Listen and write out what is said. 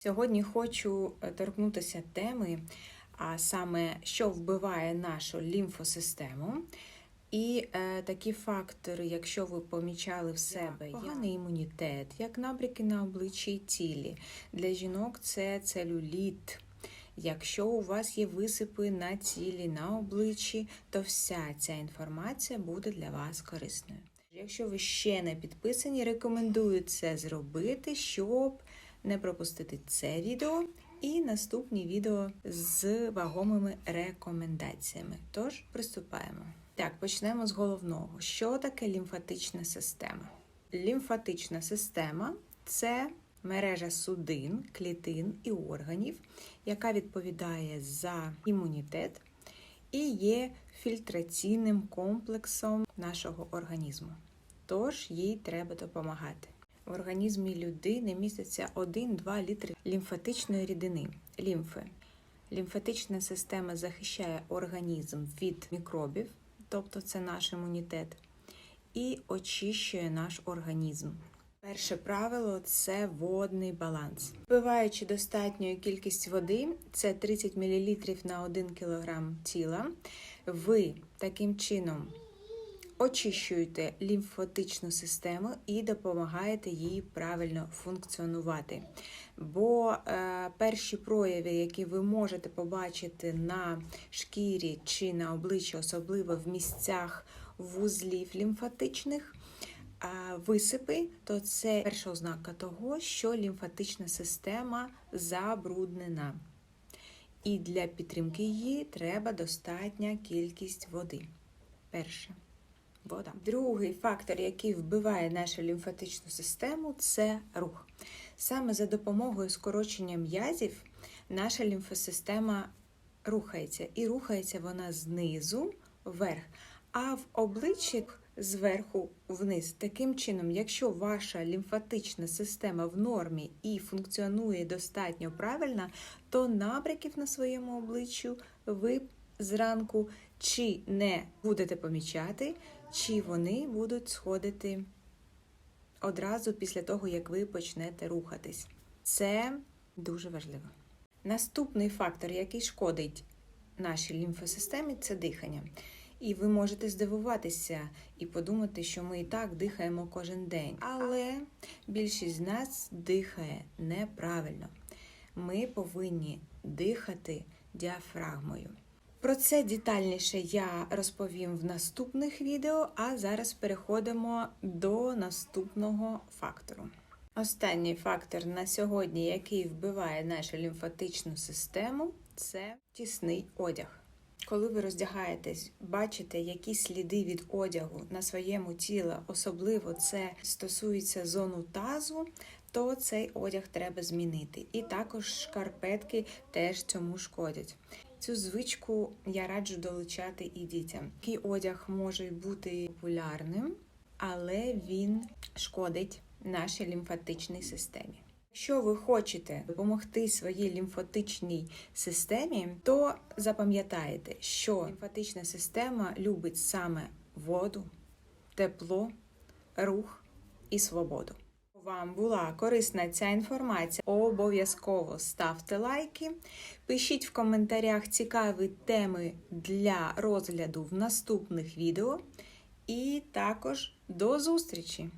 Сьогодні хочу е, торкнутися теми, а саме, що вбиває нашу лімфосистему. І е, такі фактори, якщо ви помічали в себе поганий імунітет, як набряки на обличчі і тілі. Для жінок це целюліт. Якщо у вас є висипи на тілі, на обличчі, то вся ця інформація буде для вас корисною. Якщо ви ще не підписані, рекомендую це зробити, щоб не пропустити це відео і наступні відео з вагомими рекомендаціями. Тож приступаємо. Так, почнемо з головного. Що таке лімфатична система? Лімфатична система це мережа судин, клітин і органів, яка відповідає за імунітет і є фільтраційним комплексом нашого організму. Тож їй треба допомагати. В організмі людини міститься 1-2 літри лімфатичної рідини лімфи. Лімфатична система захищає організм від мікробів, тобто це наш імунітет, і очищує наш організм. Перше правило це водний баланс. Впиваючи достатньою кількість води, це 30 мл на 1 кг тіла, ви таким чином очищуєте лімфатичну систему і допомагаєте їй правильно функціонувати. Бо е, перші прояви, які ви можете побачити на шкірі чи на обличчі, особливо в місцях вузлів лімфатичних, а висипи, то це перша ознака того, що лімфатична система забруднена. І для підтримки її треба достатня кількість води. Перше вода. Другий фактор, який вбиває нашу лімфатичну систему, це рух. Саме за допомогою скорочення м'язів наша лімфосистема рухається, і рухається вона знизу вверх, а в обличчі зверху вниз. Таким чином, якщо ваша лімфатична система в нормі і функціонує достатньо правильно, то набряків на своєму обличчю ви зранку чи не будете помічати, чи вони будуть сходити одразу після того, як ви почнете рухатись. Це дуже важливо. Наступний фактор, який шкодить нашій лімфосистемі, це дихання. І ви можете здивуватися і подумати, що ми і так дихаємо кожен день. Але більшість з нас дихає неправильно. Ми повинні дихати діафрагмою. Про це детальніше я розповім в наступних відео, а зараз переходимо до наступного фактору. Останній фактор на сьогодні, який вбиває нашу лімфатичну систему, це тісний одяг. Коли ви роздягаєтесь, бачите якісь сліди від одягу на своєму тілі, особливо це стосується зону тазу, то цей одяг треба змінити. І також шкарпетки теж цьому шкодять. Цю звичку я раджу долучати і дітям. Такий одяг може бути популярним, але він шкодить нашій лімфатичній системі. Якщо ви хочете допомогти своїй лімфатичній системі, то запам'ятайте, що лімфатична система любить саме воду, тепло, рух і свободу. Вам була корисна ця інформація, обов'язково ставте лайки, пишіть в коментарях цікаві теми для розгляду в наступних відео. І також до зустрічі!